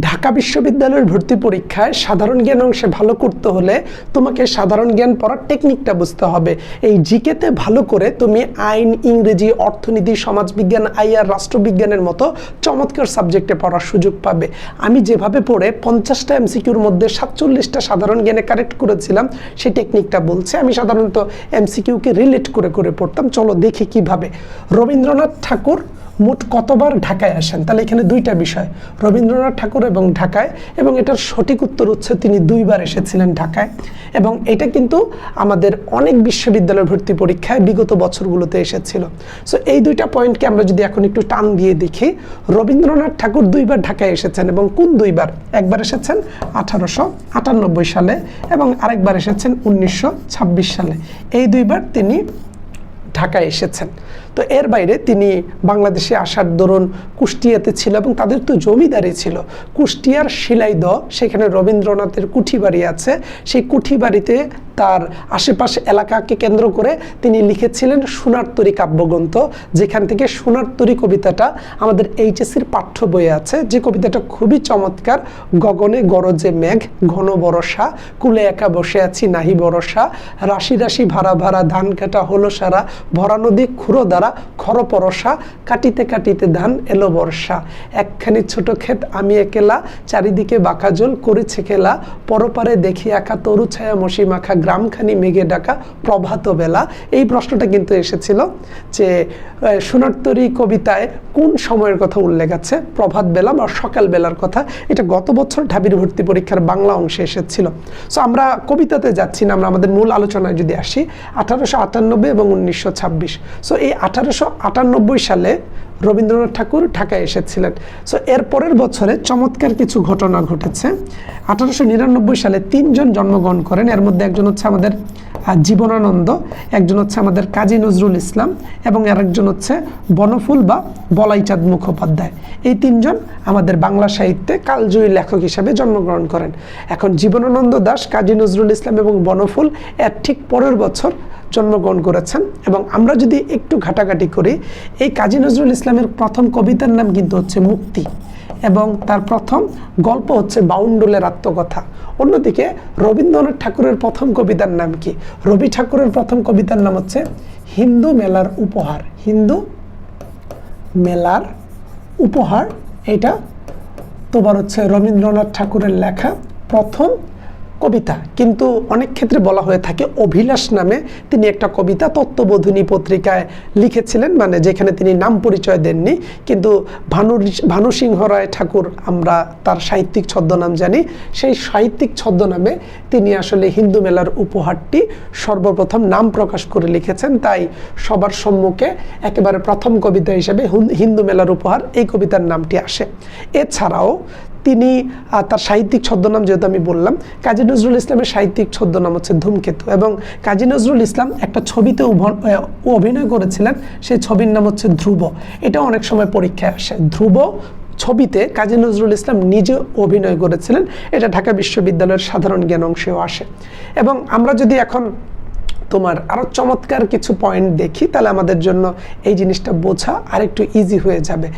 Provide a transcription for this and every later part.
ঢাকা বিশ্ববিদ্যালয়ের ভর্তি পরীক্ষায় সাধারণ জ্ঞান অংশে ভালো করতে হলে তোমাকে সাধারণ জ্ঞান পড়ার টেকনিকটা বুঝতে হবে। এই জিকেতে ভালো করে তুমি আইন, ইংরেজি, অর্থনীতি, সমাজবিজ্ঞান, আইআর, রাষ্ট্রবিজ্ঞানের মতো চমৎকার সাবজেক্টে পড়ার সুযোগ পাবে। আমি যেভাবে পড়ে পঞ্চাশটা এমসিকিউর মধ্যে সাতচল্লিশটা সাধারণ জ্ঞানে কারেক্ট করেছিলাম, সেই টেকনিকটা বলছে। আমি সাধারণত এমসিকিউকে রিলেট করে করে পড়তাম। চলো দেখি কীভাবে। রবীন্দ্রনাথ ঠাকুর মোট কতবার ঢাকায় আসেন? তাহলে এখানে দুইটা বিষয়। রবীন্দ্রনাথ ঠাকুর এবং ঢাকায়, এবং এটার সঠিক উত্তর হচ্ছে তিনি দুইবার এসেছিলেন ঢাকায়। এবং এটা কিন্তু আমাদের অনেক বিশ্ববিদ্যালয় ভর্তি পরীক্ষায় বিগত বছরগুলোতে এসেছিল। সো এই দুইটা পয়েন্টকে আমরা যদি এখন একটু টান দিয়ে দেখি, রবীন্দ্রনাথ ঠাকুর দুইবার ঢাকায় এসেছেন এবং কোন দুইবার? একবার এসেছেন আঠারোশো আটানব্বই সালে এবং আরেকবার এসেছেন উনিশশো ছাব্বিশ সালে। এই দুইবার তিনি ঢাকায় এসেছেন। তো এর বাইরে তিনি বাংলাদেশে আসার দরুন কুষ্টিয়াতে ছিল এবং তাদের তো জমিদারি ছিল। কুষ্টিয়ার শিলাইদ সেখানে রবীন্দ্রনাথের কুঠি বাড়ি আছে। সেই কুঠি বাড়িতে তার আশেপাশে এলাকাকে কেন্দ্র করে তিনি লিখেছিলেন সোনারতরী কাব্যগ্রন্থ, যেখান থেকে সোনারতরী কবিতাটা আমাদের এইচএসির পাঠ্য বইয়ে আছে। যে কবিতাটা খুবই চমৎকার, গগনে গরজে মেঘ, ঘন বরসা কুলে একা বসে আছি নাহি বরসা রাশি রাশি ভাড়া ভাড়া ধান কাটা হলো সারা, ভরা নদী খুঁড়ো দ্বারা para পরসা কাটিতে কাটিতে ধান এলো বর্ষা। একখানি ছোট ক্ষেত আমি একেলা, চারিদিকে বাঁকা জল করেছে খেলা। পরপারে দেখি একা তরু ছায়া মশি মাখা, গ্রামখানি মেঘে ডাকা প্রভাত বেলা। এই প্রশ্নটা কিন্তু এসেছিল যে সোনারতরী কবিতায় কোন সময়ের কথা উল্লেখ আছে? প্রভাত বেলা বা সকাল বেলার কথা। এটা গত বছর ঢাবির ভর্তি পরীক্ষার বাংলা অংশে এসেছিল। সো আমরা কবিতাতে যাচ্ছি না, আমরা আমাদের মূল আলোচনায় যদি আসি, আঠারোশো আটানব্বই এবং উনিশশো ছাব্বিশ। সো এই আঠারোশো আটানব্বই সালে রবীন্দ্রনাথ ঠাকুর ঢাকায় এসেছিলেন। সো এর পরের বছরে চমৎকার কিছু ঘটনা ঘটেছে। আঠারোশো নিরানব্বই সালে তিনজন জন্মগ্রহণ করেন। এর মধ্যে একজন হচ্ছে আমাদের জীবনানন্দ, একজন হচ্ছে আমাদের কাজী নজরুল ইসলাম এবং আরেকজন হচ্ছে বনফুল বা বলাইচাঁদ মুখোপাধ্যায়। এই তিনজন আমাদের বাংলা সাহিত্যে কালজয়ী লেখক হিসাবে জন্মগ্রহণ করেন। এখন জীবনানন্দ দাস, কাজী নজরুল ইসলাম এবং বনফুল এর ঠিক পরের বছর জন্মগ্রহণ করেছেন। এবং আমরা যদি একটু ঘাটাঘাটি করি, এই কাজী নজরুল ইসলামের প্রথম কবিতার নাম কিন্তু হচ্ছে মুক্তি এবং তার প্রথম গল্প হচ্ছে বাউন্ডুলের আত্মকথা। অন্যদিকে রবীন্দ্রনাথ ঠাকুরের প্রথম কবিতার নাম কি? রবি ঠাকুরের প্রথম কবিতার নাম হচ্ছে হিন্দু মেলার উপহার। হিন্দু মেলার উপহার, এটা তোমার হচ্ছে রবীন্দ্রনাথ ঠাকুরের লেখা প্রথম কবিতা। কিন্তু অনেক ক্ষেত্রে বলা হয়ে থাকে, অভিলাষ নামে তিনি একটা কবিতা তত্ত্ববোধিনী পত্রিকায় লিখেছিলেন মানে যেখানে তিনি নাম পরিচয় দেননি। কিন্তু ভানু ভানু সিংহ রায় ঠাকুর, আমরা তার সাহিত্যিক ছদ্মনাম জানি। সেই সাহিত্যিক ছদ্মনামে তিনি আসলে হিন্দু মেলার উপহারটি সর্বপ্রথম নাম প্রকাশ করে লিখেছেন। তাই সবার সম্মুখে একেবারে প্রথম কবিতা হিসেবে হিন্দু মেলার উপহার এই কবিতার নামটি আসে। এছাড়াও তিনি তার সাহিত্যিক ছদ্মনাম যেহেতু আমি বললাম, কাজী নজরুল ইসলামের সাহিত্যিক ছদ্মনাম হচ্ছে ধূমকেতু এবং কাজী নজরুল ইসলাম একটা ছবিতে অভিনয় করেছিলেন, সেই ছবির নাম হচ্ছে ধ্রুব। এটা অনেক সময় পরীক্ষায় আসে। ধ্রুব ছবিতে কাজী নজরুল ইসলাম নিজে অভিনয় করেছিলেন, এটা ঢাকা বিশ্ববিদ্যালয়ের সাধারণ জ্ঞান অংশেও আসে। এবং আমরা যদি এখন তোমার আরও চমৎকার কিছু পয়েন্ট দেখি, তাহলে আমাদের জন্য এই জিনিসটা বোঝা আর একটু ইজি হয়ে যাবে।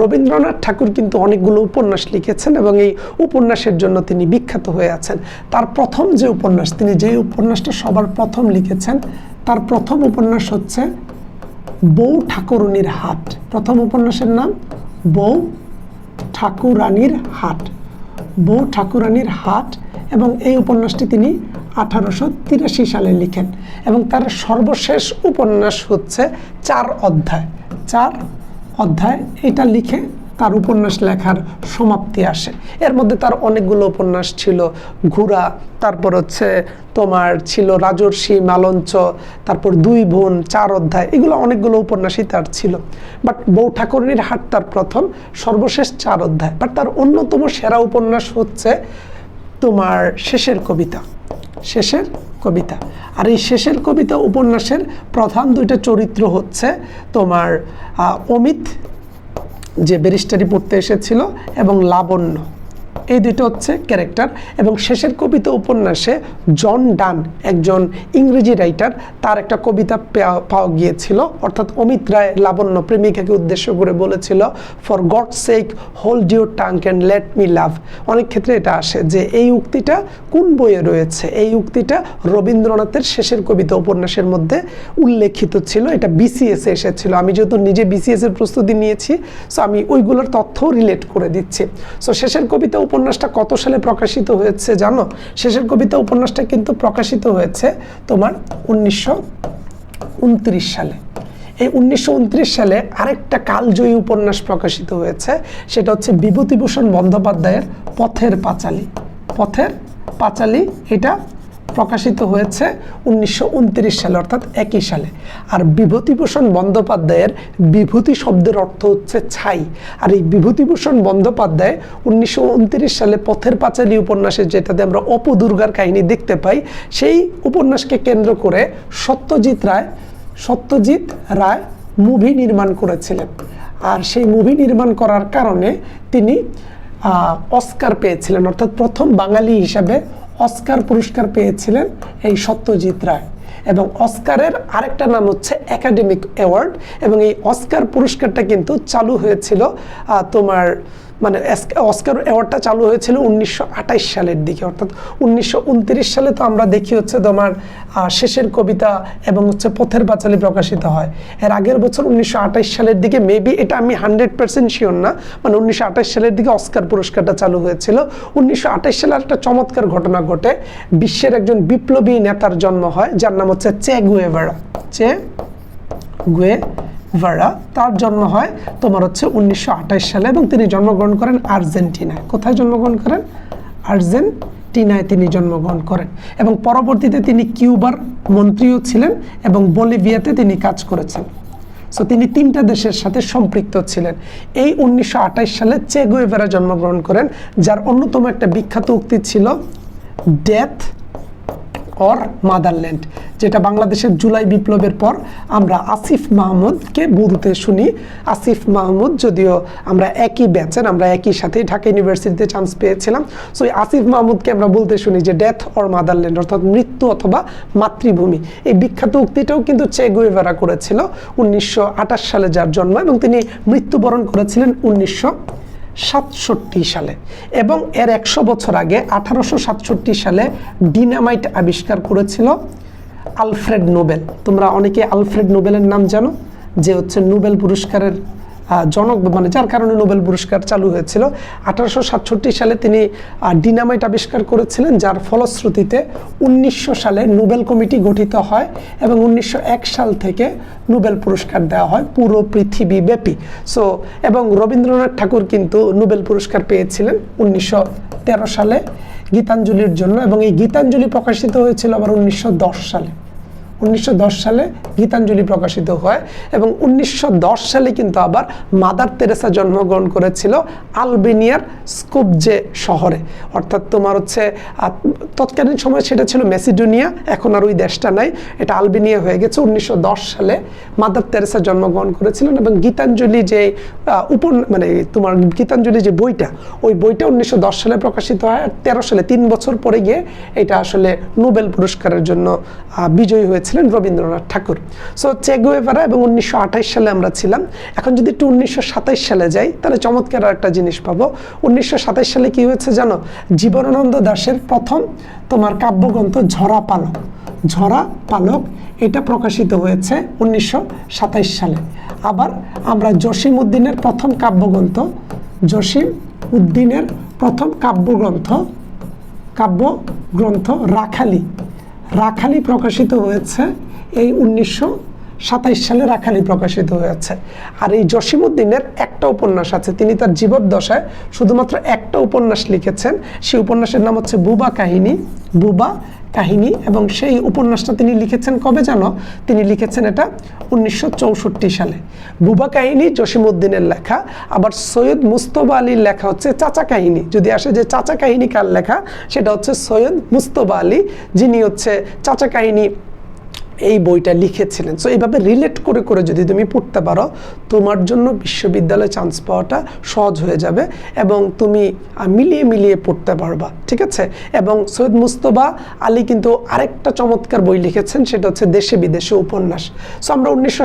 রবীন্দ্রনাথ ঠাকুর কিন্তু অনেকগুলো উপন্যাস লিখেছেন এবং এই উপন্যাসের জন্য তিনি বিখ্যাত হয়ে আছেন। তার প্রথম যে উপন্যাস, তিনি যে উপন্যাসটা সবার প্রথম লিখেছেন, তার প্রথম উপন্যাস হচ্ছে বউ ঠাকুরনির হাট। প্রথম উপন্যাসের নাম, বউ ঠাকুরানীর হাট। বউ ঠাকুরানীর হাট এবং এই উপন্যাসটি তিনি আঠারোশো তিরাশি সালে লিখেন এবং তার সর্বশেষ উপন্যাস হচ্ছে চার অধ্যায়। চার অধ্যায়, এটা লিখে তার উপন্যাস লেখার সমাপ্তি আসে। এর মধ্যে তার অনেকগুলো উপন্যাস ছিল ঘুরা তারপর হচ্ছে তোমার ছিল রাজর্ষি, মালঞ্চ, তারপর দুই বোন, চার অধ্যায়, এগুলো অনেকগুলো উপন্যাসই তার ছিল। বাট বউ ঠাকুরনির হাট তার প্রথম, সর্বশেষ চার অধ্যায়। বাট তার অন্যতম সেরা উপন্যাস হচ্ছে তোমার শেষের কবিতা। শেষের কবিতা। আর এই শেষের কবিতা উপন্যাসের প্রধান দুইটা চরিত্র হচ্ছে তোমার অমিত, যে ব্যারিস্টারি পড়তে এসেছিল, এবং লাবণ্য। এই দুটো হচ্ছে ক্যারেক্টার এবং শেষের কবিতা উপন্যাসে জন ডান একজন ইংরেজি রাইটার, তার একটা কবিতা পাওয়া গিয়েছিল, অর্থাৎ অমিত রায় লাবণ্য প্রেমিকাকে উদ্দেশ্য করে বলেছিল for God sake hold your tongue and let me love অনেক ক্ষেত্রে এটা আসে যে এই উক্তিটা কোন বইয়ে রয়েছে? এই উক্তিটা রবীন্দ্রনাথের শেষের কবিতা উপন্যাসের মধ্যে উল্লেখিত ছিল, এটা বিসিএস এসেছিল। আমি যেহেতু নিজে বিসিএস এর প্রস্তুতি নিয়েছি সো আমি ওইগুলোর তথ্যও রিলেট করে দিচ্ছি। সো শেষের কবিতা উপন্যাসটা কত সালে প্রকাশিত হয়েছে জানো? শেষের কবিতা উপন্যাসটা কিন্তু প্রকাশিত হয়েছে তোমার উনিশশো উনত্রিশ সালে। এই উনিশশো উনত্রিশ সালে আরেকটা কালজয়ী উপন্যাস প্রকাশিত হয়েছে, সেটা হচ্ছে বিভূতিভূষণ বন্দ্যোপাধ্যায়ের পথের পাঁচালী। পথের পাঁচালী, এটা প্রকাশিত হয়েছে উনিশশো উনত্রিশ সালে, অর্থাৎ একই সালে। আর বিভূতিভূষণ বন্দ্যোপাধ্যায়ের বিভূতি শব্দের অর্থ হচ্ছে ছাই। আর এই বিভূতিভূষণ বন্দ্যোপাধ্যায় উনিশশো উনত্রিশ সালে পথের পাঁচালী উপন্যাসে যেটাতে আমরা অপু দুর্গার কাহিনী দেখতে পাই, সেই উপন্যাসকে কেন্দ্র করে সত্যজিৎ রায় সত্যজিৎ রায় মুভি নির্মাণ করেছিলেন। আর সেই মুভি নির্মাণ করার কারণে তিনি অস্কার পেয়েছিলেন। অর্থাৎ প্রথম বাঙালি হিসাবে অস্কার পুরস্কার পেয়েছিলেন এই সত্যজিৎ রায়। এবং অস্কারের আরেকটা নাম হচ্ছে একাডেমিক অ্যাওয়ার্ড এবং এই অস্কার পুরস্কারটা কিন্তু চালু হয়েছিল তোমার মানে অস্কার অ্যাওয়ার্ডটা চালু হয়েছিল উনিশশো আঠাশ সালের দিকে, অর্থাৎ উনিশশো সালে তো আমরা দেখি হচ্ছে তোমার শেষের কবিতা এবং হচ্ছে পথের পাঁচালী প্রকাশিত হয়। এর আগের বছর উনিশশো আঠাশ সালের দিকে মেবি এটা আমি হান্ড্রেড পার্সেন্ট শিওর না মানে উনিশশো আঠাশ সালের দিকে অস্কার পুরস্কারটা চালু হয়েছিল। উনিশশো সালে একটা চমৎকার ঘটনা ঘটে, বিশ্বের একজন বিপ্লবী নেতার জন্ম হয়, যার নাম হচ্ছে চে গুয়েভারা। চে গুয়ে ভারা তার জন্ম হয় তোমার হচ্ছে উনিশশো সালে এবং তিনি জন্মগ্রহণ করেন আর্জেন্টিনায়। কোথায় জন্মগ্রহণ করেন? আর্জেন্টিনায় তিনি জন্মগ্রহণ করেন এবং পরবর্তীতে তিনি কিউবার মন্ত্রীও ছিলেন এবং বলিভিয়াতে তিনি কাজ করেছেন। সো তিনি তিনটা দেশের সাথে সম্পৃক্ত ছিলেন। এই উনিশশো আঠাশ সালে চে গুয়েভারা জন্মগ্রহণ করেন, যার অন্যতম একটা বিখ্যাত উক্তি ছিল ডেথ অর মাদারল্যান্ড যেটা বাংলাদেশের জুলাই বিপ্লবের পর আমরা আসিফ মাহমুদকে বলতে শুনি। আসিফ মাহমুদ যদিও আমরা একই ব্যাচের, আমরা একই সাথে ঢাকা ইউনিভার্সিটিতে চান্স পেয়েছিলাম। সো আসিফ মাহমুদকে আমরা বলতে শুনি যে ডেথ অর মাদারল্যান্ড অর্থাৎ মৃত্যু অথবা মাতৃভূমি। এই বিখ্যাত উক্তিটাও কিন্তু চে গুয়েভারা করেছিল উনিশশো আটাশ সালে যার জন্ম এবং তিনি মৃত্যুবরণ করেছিলেন উনিশশো সাতষট্টি সালে। এবং এর একশো বছর আগে আঠারোশো সাতষট্টি সালে ডিনামাইট আবিষ্কার করেছিল আলফ্রেড নোবেল। তোমরা অনেকে আলফ্রেড নোবেলের নাম জানো, যে হচ্ছে নোবেল পুরস্কারের জনক মানে যার কারণে নোবেল পুরস্কার চালু হয়েছিল। আঠারোশো সাতষট্টি সালে তিনি ডিনামাইট আবিষ্কার করেছিলেন, যার ফলশ্রুতিতে উনিশশো সালে নোবেল কমিটি গঠিত হয় এবং উনিশশো এক সাল থেকে নোবেল পুরস্কার দেওয়া হয় পুরো পৃথিবী ব্যাপী সো এবং রবীন্দ্রনাথ ঠাকুর কিন্তু নোবেল পুরস্কার পেয়েছিলেন উনিশশো তেরো সালে গীতাঞ্জলির জন্য এবং এই গীতাঞ্জলি প্রকাশিত হয়েছিল আবার উনিশশো দশ সালে। উনিশশো দশ সালে গীতাঞ্জলি প্রকাশিত হয় এবং উনিশশো দশ সালে কিন্তু আবার মাদার তেরেসা জন্মগ্রহণ করেছিল আলবেনিয়ার স্কুপজে শহরে। অর্থাৎ তোমার হচ্ছে তৎকালীন সময় সেটা ছিল মেসিডোনিয়া, এখন আর ওই দেশটা নাই। এটা আলবেনিয়া হয়ে গেছে। উনিশশো দশ সালে মাদার তেরেসা জন্মগ্রহণ করেছিলেন এবং গীতাঞ্জলি যে উপ মানে তোমার গীতাঞ্জলি যে বইটা, ওই বইটা উনিশশো দশ সালে প্রকাশিত হয়। আর তেরো সালে, তিন বছর পরে গিয়ে এটা আসলে নোবেল পুরস্কারের জন্য বিজয়ী বিজয়ী হয়েছিলেন রবীন্দ্রনাথ ঠাকুর। সো চেগুয়েভারা এবং উনিশশো সালে আমরা ছিলাম। এখন যদি একটু উনিশশো সাতাশ সালে যাই, তাহলে চমৎকার একটা জিনিস পাবো। উনিশশো সাতাশ সালে কি হয়েছে জানো? জীবনানন্দ দাশের প্রথম তোমার কাব্যগ্রন্থ ঝরা পালক। ঝরা পালক, এটা প্রকাশিত হয়েছে উনিশশো সালে। আবার আমরা জসিম উদ্দিনের প্রথম কাব্যগ্রন্থ জসিম উদ্দিনের প্রথম কাব্যগ্রন্থ কাব্যগ্রন্থ রাখালি। রাখালি প্রকাশিত হয়েছে এই উনিশশো সাতাইশ সালে রাখালি প্রকাশিত হয়েছে। আর এই জসিমুদ্দিনের একটা উপন্যাস আছে, তিনি তার জীবদ্দশায় শুধুমাত্র একটা উপন্যাস লিখেছেন। সেই উপন্যাসের নাম হচ্ছে বুবা কাহিনী, বুবা কাহিনী এবং সেই উপন্যাসটা তিনি লিখেছেন কবে জানো? তিনি লিখেছেন এটা উনিশশো চৌষট্টি সালে। বুবা কাহিনী জসিমউদ্দিনের লেখা, আবার সৈয়দ মুস্তফা আলীর লেখা হচ্ছে চাচা কাহিনী। যদি আসে যে চাচা কাহিনী কার লেখা, সেটা হচ্ছে সৈয়দ মুস্তফা আলী, যিনি হচ্ছে চাচা কাহিনী এই বইটা লিখেছিলেন। সো এইভাবে রিলেট করে করে যদি তুমি পড়তে পারো, তোমার জন্য বিশ্ববিদ্যালয়ে চান্স পাওয়াটা সহজ হয়ে যাবে এবং তুমি মিলিয়ে মিলিয়ে পড়তে পারবা, ঠিক আছে? এবং সৈয়দ মুস্তফা আলী কিন্তু আরেকটা চমৎকার বই লিখেছেন, সেটা হচ্ছে দেশে বিদেশে উপন্যাস। সো আমরা উনিশশো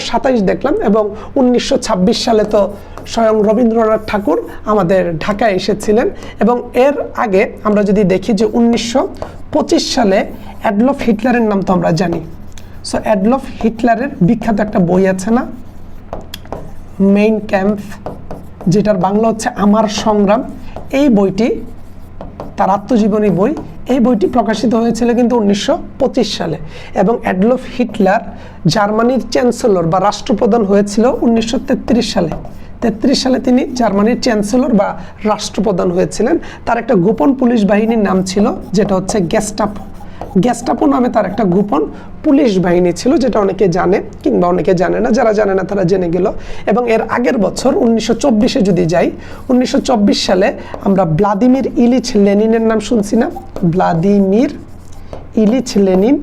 দেখলাম এবং উনিশশো ছাব্বিশ সালে তো স্বয়ং রবীন্দ্রনাথ ঠাকুর আমাদের ঢাকায় এসেছিলেন এবং এর আগে আমরা যদি দেখি যে উনিশশো পঁচিশ সালে অ্যাডলফ হিটলারের নাম তো আমরা জানি। সো অ্যাডলফ হিটলারের বিখ্যাত একটা বই আছে না? মেইন ক্যাম্প যেটার বাংলা হচ্ছে আমার সংগ্রাম। এই বইটি, তার আত্মজীবনী বই, এই বইটি প্রকাশিত হয়েছিল কিন্তু উনিশশো পঁচিশ সালে এবং অ্যাডলফ হিটলার জার্মানির চ্যান্সেলর বা রাষ্ট্রপ্রধান হয়েছিল উনিশশো তেত্রিশ সালে। তেত্রিশ সালে তিনি জার্মানির চ্যান্সেলর বা রাষ্ট্রপ্রধান হয়েছিলেন। তার একটা গোপন পুলিশ বাহিনীর নাম ছিল, যেটা হচ্ছে গ্যাস্টাপো গ্যাস্টাপো নামে তার একটা গোপন পুলিশ বাহিনী ছিল, যেটা অনেকে জানে কিংবা অনেকে জানে না। যারা জানে না তারা জেনে গেল। এবং এর আগের বছর উনিশশো যদি যাই, উনিশশো চব্বিশ সালে আমরা ভ্লাদিমির ইলিচ লেনিনের নাম শুনছি না? Vladimir Ilyich Lenin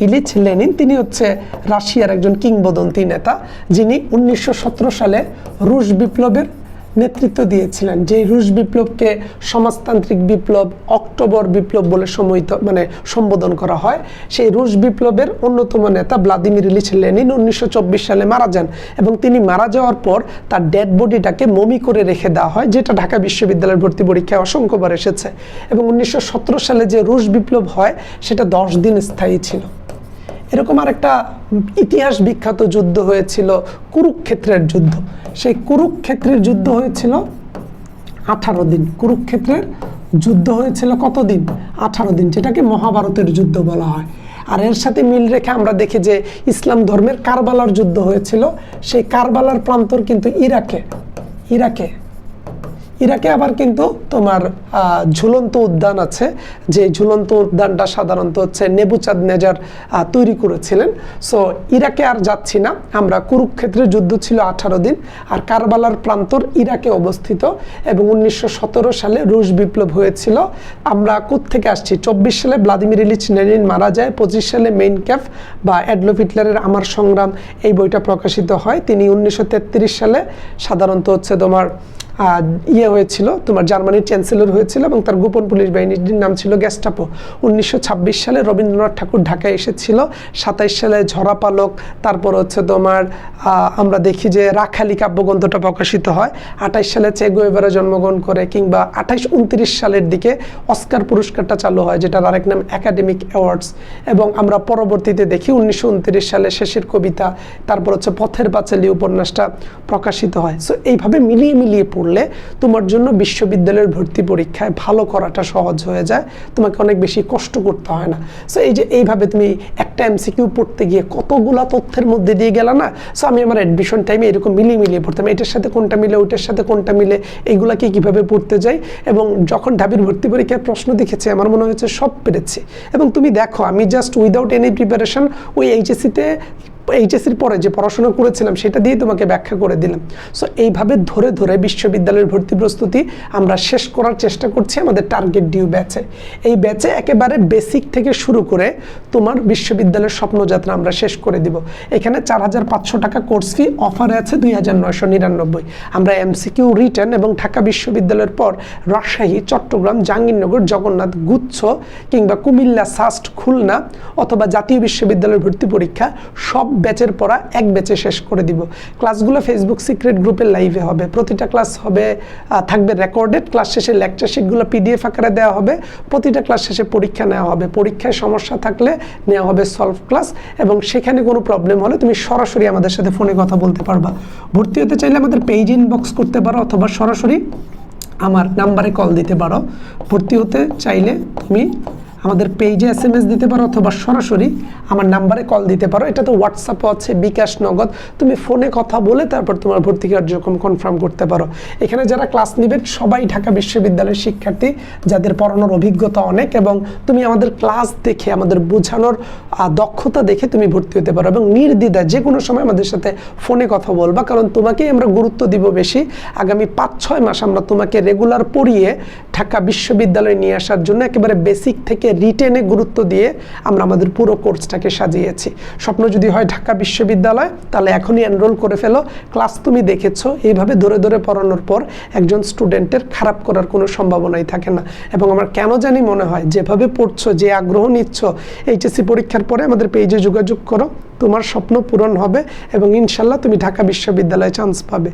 Ilyich Lenin তিনি হচ্ছে রাশিয়ার একজন কিংবদন্তি নেতা, যিনি উনিশশো সতেরো সালে রুশ বিপ্লবের নেতৃত্ব দিয়েছিলেন, যে রুশ বিপ্লবকে সমাজতান্ত্রিক বিপ্লব, অক্টোবর বিপ্লব বলে সময়িত মানে সম্বোধন করা হয়। সেই রুশ বিপ্লবের অন্যতম নেতা ভ্লাদিমির ইলিচ লেনিন উনিশশো চব্বিশ সালে মারা যান এবং তিনি মারা যাওয়ার পর তার ডেড বডিটাকে মমি করে রেখে দেওয়া হয়, যেটা ঢাকা বিশ্ববিদ্যালয়ের ভর্তি পরীক্ষায় অসংখ্যবার এসেছে। এবং উনিশশো সতেরো সালে যে রুশ বিপ্লব হয়, সেটা দশ দিন স্থায়ী ছিল। এরকম আরেকটা ইতিহাস বিখ্যাত যুদ্ধ হয়েছিল কুরুক্ষেত্রের যুদ্ধ। সেই কুরুক্ষেত্রের যুদ্ধ হয়েছিল আঠারো দিন। কুরুক্ষেত্রের যুদ্ধ হয়েছিল কতদিন? আঠারো দিন, যেটাকে মহাভারতের যুদ্ধ বলা হয়। আর এর সাথে মিল রেখে আমরা দেখি যে ইসলাম ধর্মের কারবালার যুদ্ধ হয়েছিল। সেই কারবালার প্রান্তর কিন্তু ইরাকে। ইরাকে। ইরাকে আবার কিন্তু তোমার ঝুলন্ত উদ্যান আছে, যে ঝুলন্ত উদ্যানটা সাধারণত হচ্ছে নেবুচাঁদ নেজার তৈরি করেছিলেন। সো ইরাকে আর যাচ্ছি না। আমরা কুরুক্ষেত্রের যুদ্ধ ছিল আঠারো দিন, আর কারবালার প্রান্তর ইরাকে অবস্থিত এবং উনিশশো সতেরো সালে রুশ বিপ্লব হয়েছিল। আমরা থেকে আসছি? চব্বিশ সালে ভ্লাদিমির ইলিচ লেনিন মারা যায়, পঁচিশ সালে মেইন ক্যাফ বা অ্যাডলফ হিটলারের আমার সংগ্রাম এই বইটা প্রকাশিত হয়। তিনি উনিশশো তেত্রিশ সালে সাধারণত হচ্ছে তোমার ইয়ে হয়েছিল, তোমার জার্মানির চ্যান্সেলর হয়েছিল এবং তার গোপন পুলিশ বাহিনীর নাম ছিল গ্যাস্টাপো উনিশশো ছাব্বিশ সালে রবীন্দ্রনাথ ঠাকুর ঢাকায় এসেছিল, সাতাইশ সালে ঝরা পালক, তারপর হচ্ছে তোমার আমরা দেখি যে রাখালি কাব্যগ্রন্থটা প্রকাশিত হয়। আঠাইশ সালে চেগো এবারে জন্মগ্রহণ করে কিংবা আঠাইশ উনত্রিশ সালের দিকে অস্কার পুরস্কারটা চালু হয়, যেটার আরেক নাম একাডেমিক অ্যাওয়ার্ডস এবং আমরা পরবর্তীতে দেখি উনিশশো উনত্রিশ সালে শেষের কবিতা, তারপর হচ্ছে পথের পাঁচালী উপন্যাসটা প্রকাশিত হয়। সো এইভাবে মিলিয়ে মিলিয়ে পড়লে তোমার জন্য বিশ্ববিদ্যালয়ের ভর্তি পরীক্ষায় ভালো করাটা সহজ হয়ে যায়। তোমাকে অনেক বেশি কষ্ট করতে হয় না। সো এই যে এইভাবে তুমি একটা এমসিকিউ পড়তে গিয়ে কতগুলা তথ্যের মধ্যে দিয়ে গেলা না? সো আমি আমার অ্যাডমিশন টাইমে এরকম মিলিয়ে মিলিয়ে পড়তাম। এটার সাথে কোনটা মিলে, ওইটার সাথে কোনটা মিলে, এইগুলাকে কীভাবে পড়তে যাই? এবং যখন ঢাবির ভর্তি পরীক্ষায় প্রশ্ন দেখেছি, আমার মনে হয়েছে সব পেরেছি। এবং তুমি দেখো, আমি জাস্ট উইদাউট এনি প্রিপারেশন ওই এইচএসিতে এইচএসির পরে যে পড়াশোনা করেছিলাম, সেটা দিয়ে তোমাকে ব্যাখ্যা করে দিলাম। সো এইভাবে ধরে ধরে বিশ্ববিদ্যালয়ের ভর্তি প্রস্তুতি আমরা শেষ করার চেষ্টা করছি আমাদের টার্গেট ডিউ ব্যাচে এই ব্যাচে একেবারে বেসিক থেকে শুরু করে তোমার বিশ্ববিদ্যালয়ের স্বপ্নযাত্রা আমরা শেষ করে দিব। এখানে চার হাজার পাঁচশো টাকা কোর্স ফি অফারে আছে দুই হাজার নয়শো নিরানব্বই। আমরা এমসিকিউ রিটার্ন এবং ঢাকা বিশ্ববিদ্যালয়ের পর রাজশাহী, চট্টগ্রাম, জাহাঙ্গীরনগর, জগন্নাথ, গুচ্ছ কিংবা কুমিল্লা, সাস্ট, খুলনা অথবা জাতীয় বিশ্ববিদ্যালয়ের ভর্তি পরীক্ষা সব ব্যাচের পড়া এক ব্যাচে শেষ করে দিব। ক্লাসগুলো ফেসবুক সিক্রেট গ্রুপের লাইভে হবে। প্রতিটা ক্লাস হবে থাকবে রেকর্ডেড ক্লাস শেষে লেকচার শিটগুলো পিডিএফ আকারে দেওয়া হবে। প্রতিটা ক্লাস শেষে পরীক্ষা নেওয়া হবে। পরীক্ষায় সমস্যা থাকলে নেওয়া হবে সলভ ক্লাস এবং সেখানে কোনো প্রবলেম হলে তুমি সরাসরি আমাদের সাথে ফোনে কথা বলতে পারবা। ভর্তি হতে চাইলে আমাদের পেজ ইনবক্স করতে পারো অথবা সরাসরি আমার নাম্বারে কল দিতে পারো। ভর্তি হতে চাইলে তুমি আমাদের পেজে এস এম এস দিতে পারো অথবা সরাসরি আমার নাম্বারে কল দিতে পারো। এটা তো হোয়াটসঅ্যাপও আছে, বিকাশ নগদ। তুমি ফোনে কথা বলে তারপর তোমার ভর্তি কার্যক্রম কনফার্ম করতে পারো। এখানে যারা ক্লাস নেবেন, সবাই ঢাকা বিশ্ববিদ্যালয়ের শিক্ষার্থী, যাদের পড়ানোর অভিজ্ঞতা অনেক এবং তুমি আমাদের ক্লাস দেখে, আমাদের বোঝানোর দক্ষতা দেখে তুমি ভর্তি হতে পারো এবং নির্দ্বিধায় যে কোনো সময় আমাদের সাথে ফোনে কথা বলবা। কারণ তোমাকেই আমরা গুরুত্ব দিব বেশি। আগামী পাঁচ, ছয় মাস আমরা তোমাকে রেগুলার পড়িয়ে ঢাকা বিশ্ববিদ্যালয়ে নিয়ে আসার জন্য একেবারে বেসিক থেকে রিটেনে গুরুত্ব দিয়ে আমরা আমাদের পুরো কোর্সটাকে সাজিয়েছি। স্বপ্ন যদি হয় ঢাকা বিশ্ববিদ্যালয়, তাহলে এখনই এনরোল করে ফেলো। ক্লাস তুমি দেখেছ, এইভাবে ধরে ধরে পড়ানোর পর একজন স্টুডেন্টের খারাপ করার কোনো সম্ভাবনাই থাকে না। এবং আমার কেন জানি মনে হয়, যেভাবে পড়ছো, যে আগ্রহ নিচ্ছ, এইচএসসি পরীক্ষার পরে আমাদের পেজে যোগাযোগ করো। তোমার স্বপ্ন পূরণ হবে এবং ইনশাল্লাহ তুমি ঢাকা বিশ্ববিদ্যালয়ে চান্স পাবে।